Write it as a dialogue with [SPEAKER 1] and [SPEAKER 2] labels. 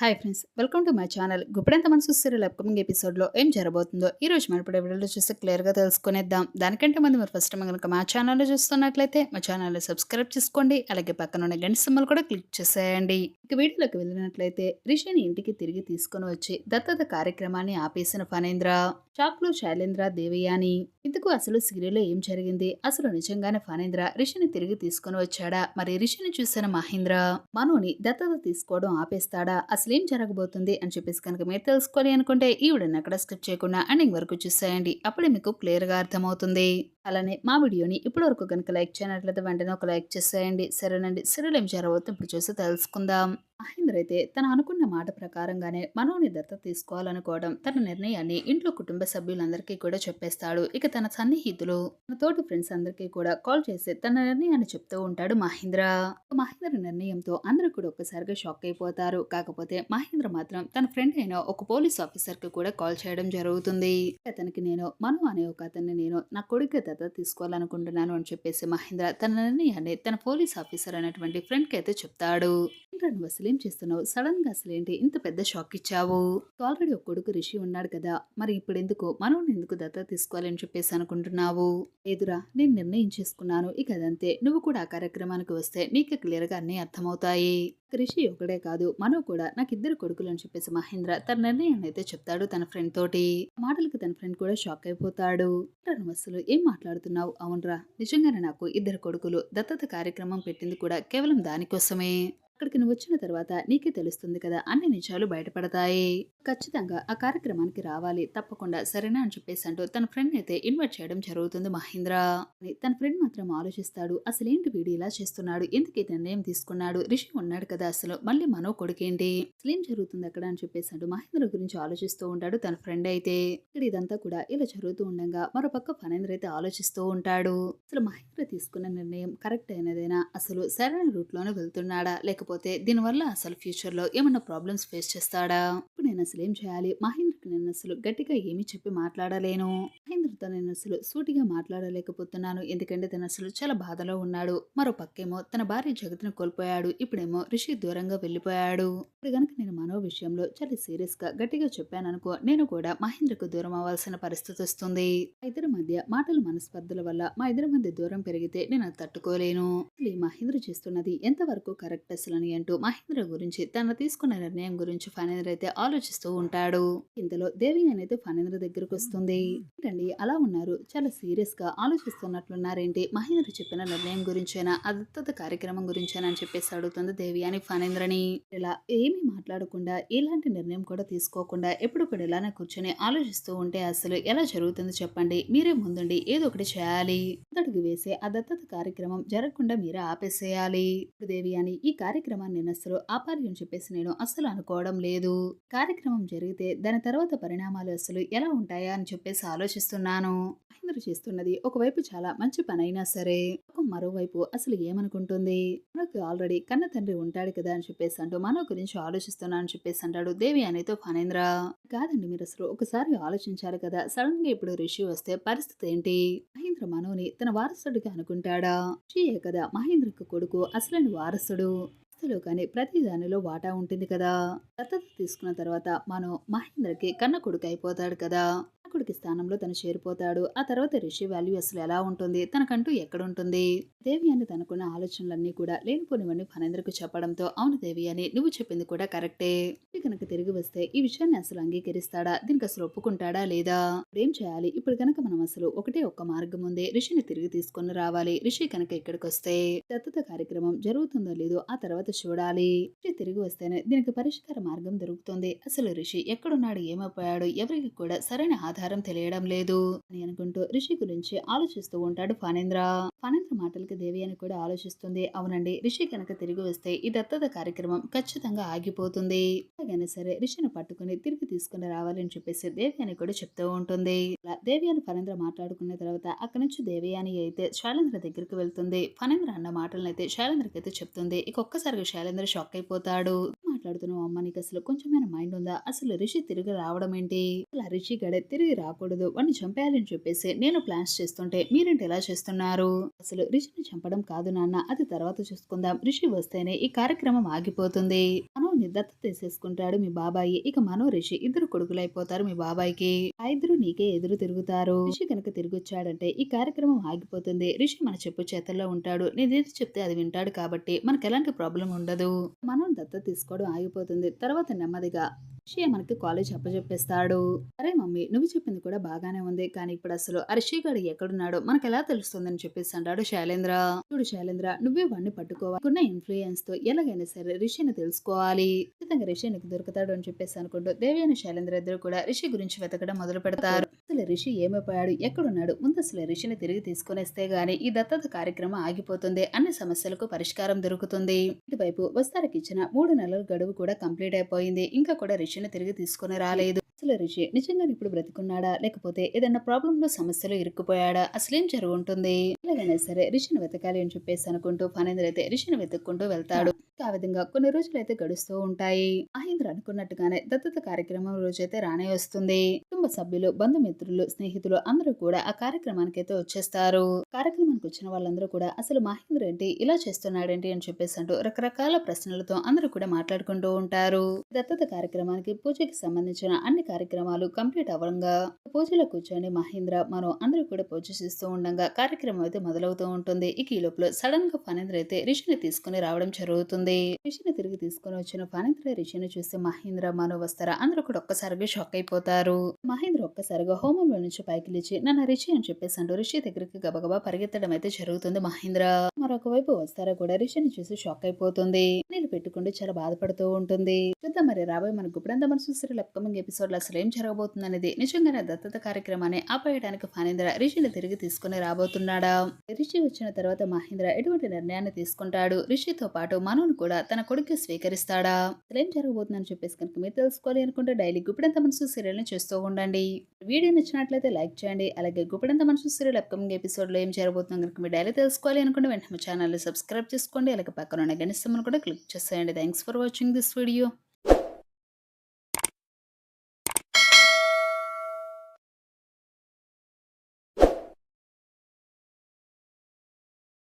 [SPEAKER 1] Hi friends welcome to my channel Guppedantha Manasu serial upcoming ఎపిసోడ్లో ఏం జరబోతుందో ఈ రోజు మన ఇప్పుడు వీడియోలో చూస్తే క్లియర్గా తెలుసుకునేద్దాం. దానికంటే ముందు మీరు ఫస్ట్ టైం కనుక మా ఛానల్లో చూస్తున్నట్లయితే మా ఛానల్ని సబ్స్క్రైబ్ చేసుకోండి అలాగే పక్కన ఉన్న గంట సింబల్ కూడా క్లిక్ చేసేయండి. ఇక వీడియోలోకి వెళ్ళినట్లయితే రిషిని ఇంటికి తిరిగి తీసుకొని వచ్చి దత్తత కార్యక్రమాన్ని ఆపేసిన ఫణేంద్ర షాక్లో శైలేంద్ర దేవయాని. ఇందుకు అసలు సీరియల్లో ఏం జరిగింది? అసలు నిజంగానే ఫణేంద్ర రిషిని తిరిగి తీసుకొని వచ్చాడా? మరి రిషిని చూసిన మహేంద్ర మనోని దత్తత తీసుకోవడం ఆపేస్తాడా? అసలు జరగబోతుంది అని చెప్పేసి కనుక మీరు తెలుసుకోవాలి అనుకుంటే ఈ వీడియోని అక్కడ స్కిప్ చేయకుండా ఎండింగ్ వరకు చూసేయండి. అప్పుడే మీకు క్లియర్గా అర్థమవుతుంది. అలానే మా వీడియోని ఇప్పటి వరకు కనుక లైక్ చేయనట్లయితే వెంటనే ఒక లైక్ చేసేయండి. సరేనండి. సీరియల్ ఏం జరగబోతుంది ఇప్పుడు చూసి తెలుసుకుందాం. మహేంద్ర అయితే తను అనుకున్న మాట ప్రకారంగానే మనోని దత్త తీసుకోవాలనుకోవడం తన నిర్ణయాన్ని ఇంట్లో కుటుంబ సభ్యులందరికీ కూడా చెప్పేస్తాడు. ఇక తన సన్నిహితులు తన తోటి ఫ్రెండ్స్ అందరికీ కూడా కాల్ చేసి తన నిర్ణయాన్ని చెప్తూ ఉంటాడు మహేంద్ర. మహేంద్ర నిర్ణయంతో అందరూ కూడా ఒక్కసారిగా షాక్ అయిపోతారు. కాకపోతే మహేంద్ర మాత్రం తన ఫ్రెండ్ అయిన ఒక పోలీస్ ఆఫీసర్కి కూడా కాల్ చేయడం జరుగుతుంది. అతనికి నేను మను అనే ఒక అతన్ని నేను నా కొడుకు దత్త తీసుకోవాలనుకుంటున్నాను అని చెప్పేసి మహేంద్ర తనని నిర్ణయాన్ని తన పోలీస్ ఆఫీసర్ అనేటువంటి ఫ్రెండ్కి అయితే చెప్తాడు. "ఏంట్రా నువ్వు అసలేం చేస్తున్నావు? సడన్గా అసలేంటి? ఇంత పెద్ద షాక్ ఇచ్చావు? ఆల్రెడీ ఒక కొడుకు రిషి ఉన్నాడు కదా మరి ఇప్పుడు ఎందుకు మనం ఎందుకు దత్త తీసుకోవాలని చెప్పేసి అనుకుంటున్నావు? ఎదురా నేను నిర్ణయం చేసుకున్నాను. ఇక అదంతే. నువ్వు కూడా ఆ కార్యక్రమానికి వస్తే నీకు క్లియర్గా అన్ని అర్థమవుతాయి. రిషి ఒకడే కాదు మనో కూడా. నాకు ఇద్దరు కొడుకులు అని చెప్పేసి మహేంద్ర తన నిర్ణయాన్ని అయితే చెప్తాడు తన ఫ్రెండ్ తోటి. మాటలకు తన ఫ్రెండ్ కూడా షాక్ అయిపోతాడు. "ఏంట్రా అసలు ఏం మాట్లాడుతున్నావు? అవునరా నిజంగానే నాకు ఇద్దరు కొడుకులు దత్తత కార్యక్రమం పెట్టింది కూడా కేవలం దానికోసమే. అక్కడికి నువ్వు వచ్చిన తర్వాత నీకే తెలుస్తుంది కదా అన్ని నిజాలు బయటపడతాయి. ఖచ్చితంగా ఆ కార్యక్రమానికి రావాలి. తప్పకుండా సరేనా అని చెప్పేసి అంటూ తన ఫ్రెండ్ అయితే ఇన్వైట్ చేయడం జరుగుతుంది మహేంద్ర. అని తన ఫ్రెండ్ మాత్రం ఆలోచిస్తాడు. అసలు ఏంటి వీడు ఇలా చేస్తున్నాడు? ఎందుకు ఈ నిర్ణయం తీసుకున్నాడు? రిషి ఉన్నాడు కదా అసలు. మళ్ళీ మనో కొడుకేంటి? అసలు ఏం జరుగుతుంది అక్కడ అని చెప్పేసి అంటూ మహేంద్ర గురించి ఆలోచిస్తూ ఉంటాడు తన ఫ్రెండ్ అయితే. ఇక్కడ ఇదంతా కూడా ఇలా జరుగుతూ ఉండగా మరో పక్క ఫణేంద్ర అయితే ఆలోచిస్తూ ఉంటాడు. అసలు మహేంద్ర తీసుకున్న నిర్ణయం కరెక్ట్ అయినదేనా? అసలు సరైన రూట్లోనే వెళ్తున్నాడా? లేకపోతే దీనివల్ల అసలు ఫ్యూచర్లో ఏమైనా ఏమన్నా ప్రాబ్లమ్స్ ఫేస్ చేస్తాడా? ఇప్పుడు నేను అసలు ఏం చేయాలి? మహేంద్రకి నేను అసలు గట్టిగా ఏమీ చెప్పి మాట్లాడలేను. మహేంద్రతో నేను అసలు సూటిగా మాట్లాడలేకపోతున్నాను. ఎందుకంటే తను అసలు చాలా బాధలో ఉన్నాడు. మరో పక్కేమో తన భార్య జగత్ను కోల్పోయాడు. ఇప్పుడేమో రిషి దూరంగా వెళ్ళిపోయాడు. ఇప్పుడు గనుక నేను మనో విషయంలో చాలా సీరియస్గా గట్టిగా చెప్పాను అనుకో నేను కూడా మహేంద్రకు దూరం అవ్వాల్సిన పరిస్థితి వస్తుంది. మా ఇద్దరి మధ్య మాటల మనస్పర్ధల వల్ల మా ఇద్దరి మధ్య దూరం పెరిగితే నేను తట్టుకోలేను. మహేంద్ర చేస్తున్నది ఎంతవరకు కరెక్ట్ అసలు అని అంటూ మహేంద్ర గురించి తను తీసుకున్న నిర్ణయం గురించి ఫణేంద్ర అయితే ఆలోచిస్తూ ఉంటాడు. ఇంతలో దేవి అనేది ఫణేంద్ర దగ్గరకు వస్తుంది. ఏంటండి? అలా ఉన్నారు. చాలా సీరియస్గా ఆలోచిస్తున్నట్లున్నారేంటి? మహేంద్ర చెప్పిన నిర్ణయం గురించేనా? అదత్తత కార్యక్రమం గురించేనా అని చెప్పేసి అడుగుతుంది దేవి అని ఫణేంద్రని. ఇలా ఏమీ మాట్లాడకుండా ఎలాంటి నిర్ణయం కూడా తీసుకోకుండా ఎప్పుడు కూడా ఇలానే కూర్చొని ఆలోచిస్తూ ఉంటే అసలు ఎలా జరుగుతుంది చెప్పండి? మీరే ముందుండి ఏదో ఒకటి చేయాలి. అడుగు వేసే ఆ దత్తత కార్యక్రమం జరగకుండా మీరే ఆపేసేయాలి. దేవి అని ఈ కార్యక్రమాన్ని నేను అసలు ఆపాలి అని చెప్పేసి నేను అస్సలు అనుకోవడం లేదు. కార్యక్రమం జరిగితే దాని తర్వాత పరిణామాలు అసలు ఎలా ఉంటాయా అని చెప్పేసి ఆలోచిస్తున్నాను. మహేంద్ర చేస్తున్నది ఒకవైపు చాలా మంచి పని అయినా సరే మరోవైపు అసలు ఏమనుకుంటుంది? మనకు ఆల్రెడీ కన్న తండ్రి ఉంటాడు కదా అని చెప్పేసి అంటూ మనో గురించి ఆలోచిస్తున్నా అని చెప్పేసి అంటాడు దేవి అనేతో ఫణేంద్ర. కాదండి మీరు అసలు ఒకసారి ఆలోచించారు కదా సడన్గా ఇప్పుడు రిషి వస్తే పరిస్థితి ఏంటి? మహేంద్ర మనోని తన వారసుడిగా అనుకుంటాడా? రిషియే కదా మహేంద్రకు కొడుకు అసలైన వారసుడు. ఆస్తిలో కానీ ప్రతి దానిలో వాటా ఉంటుంది కదా? దత్తత తీసుకున్న తర్వాత మనం మహేంద్రకి కన్న కొడుకు అయిపోతాడు కదా? కన్న స్థానంలో తను చేరిపోతాడు. ఆ తర్వాత రిషి వాల్యూ అసలు ఎలా ఉంటుంది? తనకంటూ ఎక్కడుంటుంది? దేవి అని తనకున్న ఆలోచనలన్నీ కూడా లేనిపోనివన్నీ ఫనేంద్రకు చెప్పడంతో అవును దేవి అని నువ్వు చెప్పింది కూడా కరెక్టే. కనుక తిరిగి వస్తే ఈ విషయాన్ని అసలు అంగీకరిస్తాడా? దీనికి అసలు ఒప్పుకుంటాడా లేదా? ఏం చేయాలి? ఇప్పుడు కనుక మనం అసలు ఒకటే ఒక్క మార్గం ఉంది రిషిని తిరిగి తీసుకొని రావాలి. రిషి కనుక ఇక్కడికి వస్తే దత్తత కార్యక్రమం జరుగుతుందో లేదో ఆ తర్వాత చూడాలి. రిషి తిరిగి వస్తేనే దీనికి పరిష్కార మార్గం దొరుకుతుంది. అసలు రిషి ఎక్కడున్నాడు? ఏమైపోయాడు? ఎవరికి కూడా సరైన ఆధారం తెలియడం లేదు అని అనుకుంటూ రిషి గురించి ఆలోచిస్తూ ఉంటాడు ఫణేంద్ర. ఫణేంద్ర మాటలకి దేవి అని కూడా ఆలోచిస్తుంది. అవునండి రిషి కనుక తిరిగి వస్తే ఈ దత్తత కార్యక్రమం ఖచ్చితంగా ఆగిపోతుంది. అలాగైనా సరే రిషిని పట్టుకుని తిరిగి తీసుకుని రావాలని చెప్పేసి దేవి అని కూడా చెప్తూ ఉంటుంది. దేవి అని ఫణేంద్ర మాట్లాడుకున్న తర్వాత అక్కడి నుంచి దేవి అని అయితే శైలేంద్ర దగ్గరికి వెళ్తుంది. ఫణేంద్ర అన్న మాటలను అయితే శైలేంద్రకి అయితే చెప్తుంది. ఇక ఒక్కసారిగా శైలేంద్ర షాక్ అయిపోతాడు. మాట్లాడుతున్నావు అమ్మ నీకు అసలు కొంచెమైనా మైండ్ ఉందా? అసలు రిషి తిరిగి రావడం ఏంటి? అలా రిషి గడ తిరిగి రాకూడదు వాడిని చంపేయాలని చెప్పేసి నేను ప్లాన్స్ చేస్తుంటే మీరేంటి ఎలా చేస్తున్నారు? అసలు రిషిని చంపడం కాదు నాన్న అది తర్వాత చూసుకుందాం. రిషి వస్తేనే ఈ కార్యక్రమం ఆగిపోతుంది. మనం మనోని దత్త తీసేసుకుంటాడు మీ బాబాయి. ఇక మనో రిషి ఇద్దరు కొడుకులైపోతారు మీ బాబాయికి. ఆ ఇద్దరు నీకే ఎదురు తిరుగుతారు. రిషి కనుక తిరిగి వచ్చాడంటే ఈ కార్యక్రమం ఆగిపోతుంది. రిషి మన చెప్పు చేతల్లో ఉంటాడు. నేనేది చెప్తే అది వింటాడు కాబట్టి మనకు ఎలాంటి ప్రాబ్లం ఉండదు. మనం దత్త తీసుకోవడం ఆగిపోతుంది. తర్వాత నెమ్మదిగా రిషి మనకి కాలేజ్ అప్పచెప్పేస్తాడు అరే మమ్మీ నువ్వు చెప్పింది కూడా బాగానే ఉంది. కానీ ఇప్పుడు అసలు ఆ గడు ఎక్కడున్నాడు ఎక్కడున్నాడో మనకు ఎలా తెలుస్తుందని చెప్పేసి అంటాడు శైలేంద్ర. చూడు శైలేంద్ర నువ్వే వాడిని పట్టుకోవాలి. ఇన్ఫ్లుయెన్స్తో ఎలాగైనా సరే రిషిని తెలుసుకోవాలి. ఖచ్చితంగా రిషి నీకు దొరుకుతాడు అని చెప్పేసి అనుకుంటూ దేవి అని శైలేంద్ర ఇద్దరు కూడా రిషి గురించి వెతకడం మొదలు పెడతారు. అసలు రిషి ఏమైపోయాడు? ఎక్కడున్నాడు? ముందు అసలు రిషిని తిరిగి తీసుకునేస్తే గాని ఈ దత్తత కార్యక్రమం ఆగిపోతుంది అన్ని సమస్యలకు పరిష్కారం దొరుకుతుంది. ఇటువైపు వస్తారకి ఇచ్చిన మూడు నెలల గడువు కూడా కంప్లీట్ అయిపోయింది. ఇంకా కూడా రిషి రిషిని తిరిగి తీసుకొని రాలేదు. అసలు రిషి నిజంగా ఇప్పుడు బ్రతికున్నాడా? లేకపోతే ఏదైనా ప్రాబ్లమ్లో సమస్యలో ఇరుక్కుపోయాడా? అసలేం జరుగుంటుంది? ఎలాగైనా సరే రిషిని వెతకాలి అని చెప్పేసి అనుకుంటూ ఫణేంద్ర అయితే రిషిని వెతుక్కుంటూ వెళ్తాడు. ఆ విధంగా కొన్ని రోజులు అయితే గడుస్తూ ఉంటాయి. మహేంద్ర అనుకున్నట్టుగానే దత్తత కార్యక్రమం రోజైతే రానే వస్తుంది. కుటుంబ సభ్యులు బంధుమిత్రులు స్నేహితులు అందరూ కూడా ఆ కార్యక్రమానికి అయితే వచ్చేస్తారు. కార్యక్రమానికి వచ్చిన వాళ్ళందరూ కూడా అసలు మహేంద్ర ఏంటి? ఇలా చేస్తున్నాడేంటి? అని చెప్పేసి అంటూ రకరకాల ప్రశ్నలతో అందరూ కూడా మాట్లాడుకుంటూ ఉంటారు. దత్తత కార్యక్రమానికి పూజకి సంబంధించిన అన్ని కార్యక్రమాలు కంప్లీట్ అవ్వడంగా పూజలో కూర్చొని మహేంద్ర మనం అందరూ కూడా పూజ చేస్తూ ఉండగా కార్యక్రమం అయితే మొదలవుతూ ఉంటుంది. ఇక ఈ లోపల సడన్గా ఫణేంద్ర అయితే రిషిని తీసుకుని రావడం జరుగుతుంది. రిషిని తిరిగి తీసుకుని వచ్చిన ఫణేంద్ర రిషిని చూస్తే మహేంద్ర మనో వస్తారా అందరూ కూడా ఒక్కసారిగా షాక్ అయిపోతారు. మహేంద్ర ఒక్కసారిగా హోమంలో నుంచి పైకి లేచి నన్ను రిషి అని చెప్పేసి అంటూ రిషి దగ్గరికి గబగబా పరిగెత్తడం అయితే జరుగుతుంది మహేంద్ర. మరొక వైపు వస్తారా కూడా రిషిని చూసి షాక్ అయిపోతుంది. నీళ్ళు పెట్టుకుంటూ చాలా బాధపడుతూ ఉంటుంది. చూద్దాం మరి రాబోయే మన గుప్పుడంత మనసు సీరియల్ అప్కమింగ్ ఎపిసోడ్లో అసలు ఏం జరగబోతుంది అనేది నిజంగానే దత్తత కార్యక్రమాన్ని ఆపేయడానికి ఫానేంద్ర రిషిని తిరిగి తీసుకుని రాబోతున్నాడా? రిషి వచ్చిన తర్వాత మహేంద్ర ఎటువంటి నిర్ణయాన్ని తీసుకుంటాడు? రిషితో పాటు మనోను కూడా తన కొడుకు స్వీకరిస్తాడా? అసలు ఏం జరగబోతుందని చెప్పేసి కనుక మీరు తెలుసుకోవాలి అనుకుంటే డైలీ గుప్పిడంత మనసు సీరియల్ని చూస్తూ ఉండండి. వీడియో నచ్చినట్లయితే లైక్ చేయండి. అలాగే గుప్పిడంత మనసు సీరియల్ అప్కమింగ్ ఎపిసోడ్లో ఏం జరగబోతుందో కనుక మీరు డైలీ తెలుసుకోవాలి అనుకుంటే వెంటనే ఛానల్ని సబ్స్క్రైబ్ చేసుకోండి అలాగే పక్కన ఉన్న గణిస్తమ్మను కూడా క్లిక్ చేసేయండి. Thanks for watching this video